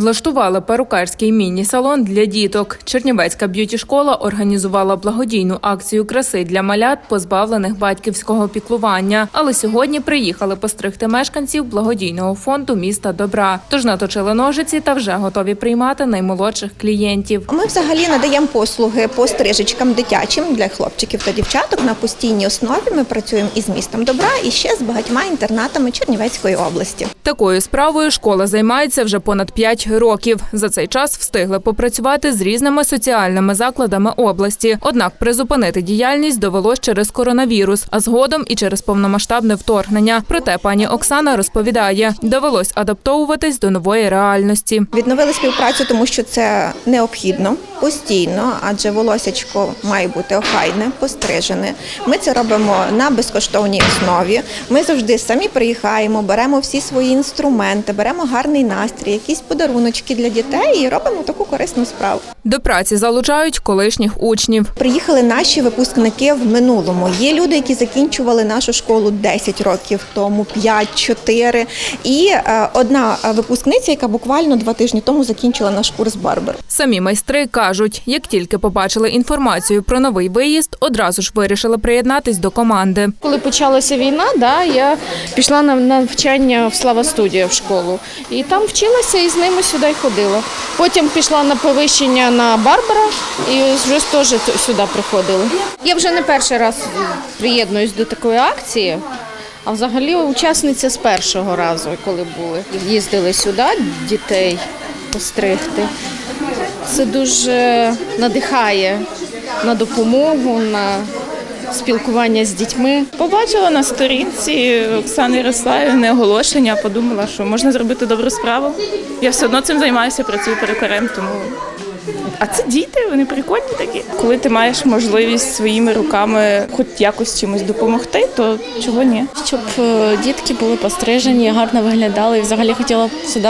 Влаштували перукарський міні-салон для діток. Чернівецька б'юті-школа організувала благодійну акцію краси для малят, позбавлених батьківського піклування. Але сьогодні приїхали постригти мешканців благодійного фонду міста Добра. Тож наточили ножиці та вже готові приймати наймолодших клієнтів. Ми взагалі надаємо послуги по стрижечкам дитячим для хлопчиків та дівчаток на постійній основі. Ми працюємо із містом добра і ще з багатьма інтернатами Чернівецької області. Такою справою школа займається вже понад 5 років. За цей час встигли попрацювати з різними соціальними закладами області. Однак призупинити діяльність довелось через коронавірус, а згодом і через повномасштабне вторгнення. Проте пані Оксана розповідає, довелось адаптовуватись до нової реальності. Відновили співпрацю, тому що це необхідно постійно, адже волосячко має бути охайне, пострижене. Ми це робимо на безкоштовній основі. Ми завжди самі приїхаємо, беремо всі свої інструменти, беремо гарний настрій, якісь подаруночки для дітей і робимо таку корисну справу. До праці залучають колишніх учнів. Приїхали наші випускники в минулому. Є люди, які закінчували нашу школу 10 років тому, 5-4. І е, одна випускниця, яка буквально два тижні тому закінчила наш курс барбер. Самі майстри кажуть, як тільки побачили інформацію про новий виїзд, одразу ж вирішили приєднатись до команди. Коли почалася війна, да, я пішла на навчання в Слава студія в школу. І там вчилася і з ними сюди й ходила. Потім пішла на повищення на Барбара і вже теж сюди приходила. Я вже не перший раз приєднуюсь до такої акції, а взагалі учасниця з першого разу, коли були. Їздили сюди дітей постригти. Це дуже надихає на допомогу, на спілкування з дітьми. Побачила на сторінці Оксани Ярославівни оголошення, подумала, що можна зробити добру справу. Я все одно цим займаюся, працюю перукарем, тому. А це діти, вони прикольні такі. Коли ти маєш можливість своїми руками хоч якось чимось допомогти, то чого ні? щоб е, дітки були пострижені, гарно виглядали. І взагалі хотіла б сюди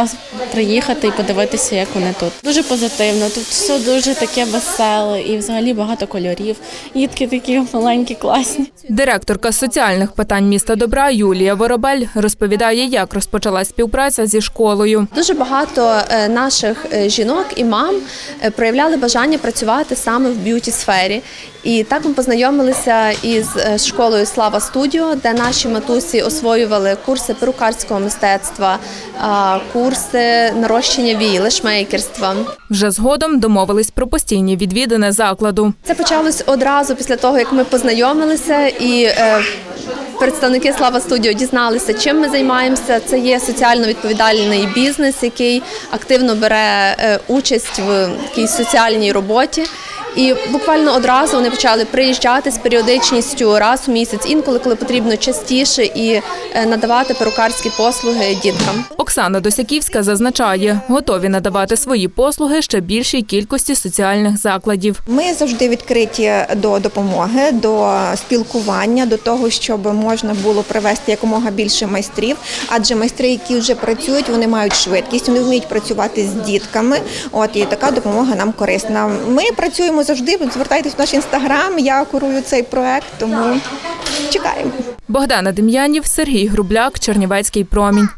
приїхати і подивитися, як вони тут. Дуже позитивно. Тут все дуже таке веселе і взагалі багато кольорів. Дітки такі маленькі, класні. Директорка соціальних питань міста Добра Юлія Воробель розповідає, як розпочалась співпраця зі школою. Дуже багато е, наших е, жінок і мам проявляли бажання працювати саме в б'юті сфері. І так ми познайомилися із е, школою Слава Студіо, де наші матусі освоювали курси перукарського мистецтва, курси нарощення вій, лешмейкерства. Вже згодом домовились про постійні відвідини закладу. Це почалось одразу після того, як ми познайомилися і. Представники Слава Студіо дізналися, чим ми займаємося. Це є соціально відповідальний бізнес, який активно бере е, участь в такій соціальній роботі. І буквально одразу вони почали приїжджати з періодичністю раз у місяць, інколи коли потрібно частіше, і е, надавати перукарські послуги діткам. Оксана Досяківська зазначає, готові надавати свої послуги ще більшій кількості соціальних закладів. Ми завжди відкриті до допомоги, до спілкування, до того, щоб можна було привести якомога більше майстрів. Адже майстри, які вже працюють, вони мають швидкість, вони вміють працювати з дітками. От і така допомога нам корисна. Ми працюємо завжди. Звертайтесь в наш інстаграм. Я курую цей проект, тому чекаємо. Богдана Дем'янів, Сергій Грубляк, Чернівецький промінь.